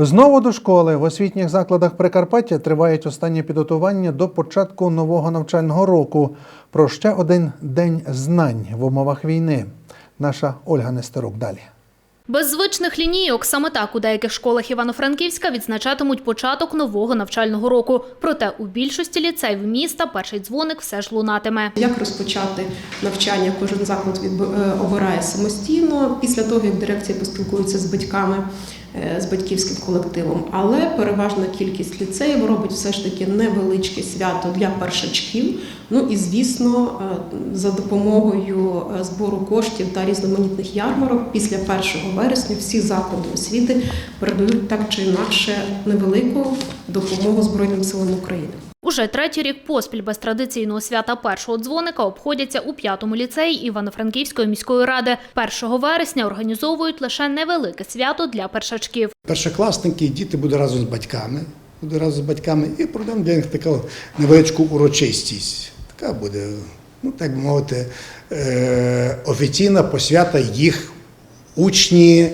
Знову до школи в освітніх закладах Прикарпаття тривають останні підготування до початку нового навчального року. Про ще один день знань в умовах війни. Наша Ольга Нестерук далі. Без звичних лінійок саме так у деяких школах Івано-Франківська відзначатимуть початок нового навчального року. Проте у більшості ліцеїв міста перший дзвоник все ж лунатиме. Як розпочати навчання, кожен заклад е, обирає самостійно після того, як дирекція поспілкується з батьками, з батьківським колективом. Але переважна кількість ліцеїв робить все ж таки невеличке свято для першачків. Ну і звісно, е, за допомогою е, збору коштів та різноманітних ярмарок після 1 вересня всі заклади освіти передають так чи інакше невелику допомогу Збройним силам України. Уже третій рік поспіль без традиційного свята першого дзвоника обходяться у п'ятому ліцеї Івано-Франківської міської ради. 1 вересня організовують лише невелике свято для першачків. Першокласники і діти будуть разом з батьками, буде разом з батьками, і проведемо для них таку невеличку урочистість. Така буде, ну так мовити, е- офіційна посвята їх учні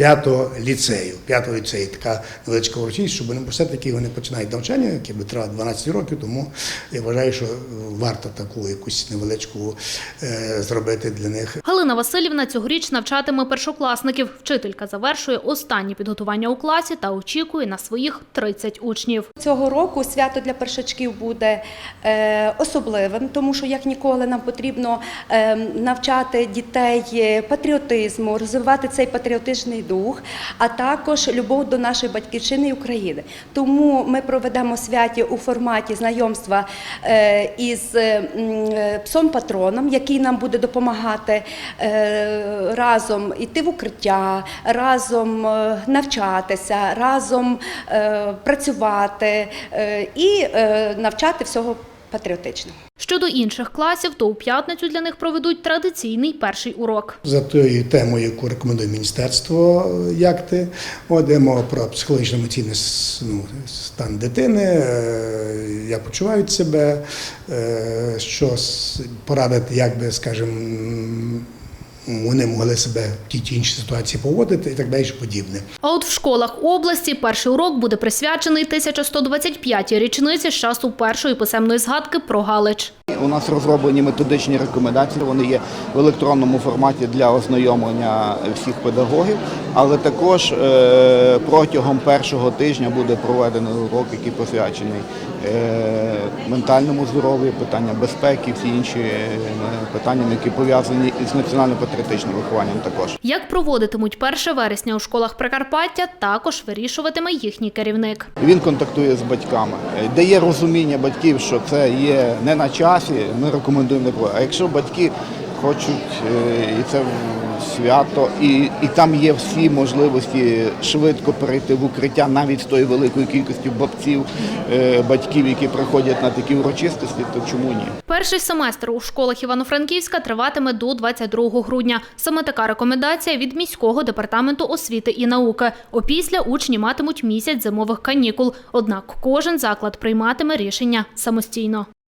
п'ятого ліцею. П'ятого ліцею така невеличка урочистість, щоб вони все-таки вони починають навчання, яке би тривало 12 років, тому я вважаю, що варто таку якусь невеличку е- зробити для них Галина Васильівна цьогоріч навчатиме першокласників. Вчителька завершує останні підготування у класі та очікує на своїх 30 учнів. Цього року свято для першачків буде е, особливим, тому що як ніколи нам потрібно е, навчати дітей патріотизму, розвивати цей патріотичний дух, а також любов до нашої батьківщини і України. Тому ми проведемо святі у форматі знайомства е, із е, е, псом патроном, який нам буде допомагати разом йти в укриття, разом навчатися, разом працювати і навчати всього патріотичного. Щодо інших класів, то у п'ятницю для них проведуть традиційний перший урок. За тою темою, яку рекомендує міністерство як ти де мова про психологічно емоційний ну, стан дитини, Я як почувають себе, е, що с- порадити, як би, скажімо, вони могли себе в тій чи іншій ситуації поводити і так далі, подібне. А от в школах області перший урок буде присвячений 1125-й річниці з часу першої писемної згадки про Галич. У нас розроблені методичні рекомендації. Вони є в електронному форматі для ознайомлення всіх педагогів. Але також е, протягом першого тижня буде проведений урок, який посвячений е, ментальному здоров'ю, питання безпеки, всі інші е, питання, які пов'язані із національно-патріотичним вихованням. Також. Як проводитимуть 1 вересня у школах Прикарпаття, також вирішуватиме їхній керівник. Він контактує з батьками, Е, дає розуміння батьків, що це є не на часі. Ми рекомендуємо не. А якщо батьки хочуть е, і це свято, і, і там є всі можливості швидко перейти в укриття, навіть з тої великої кількості бабців, е, батьків, які приходять на такі урочистості, то чому ні? Перший семестр у школах Івано-Франківська триватиме до 22 грудня. Саме така рекомендація від міського департаменту освіти і науки. Опісля учні матимуть місяць зимових канікул. Однак кожен заклад прийматиме рішення самостійно.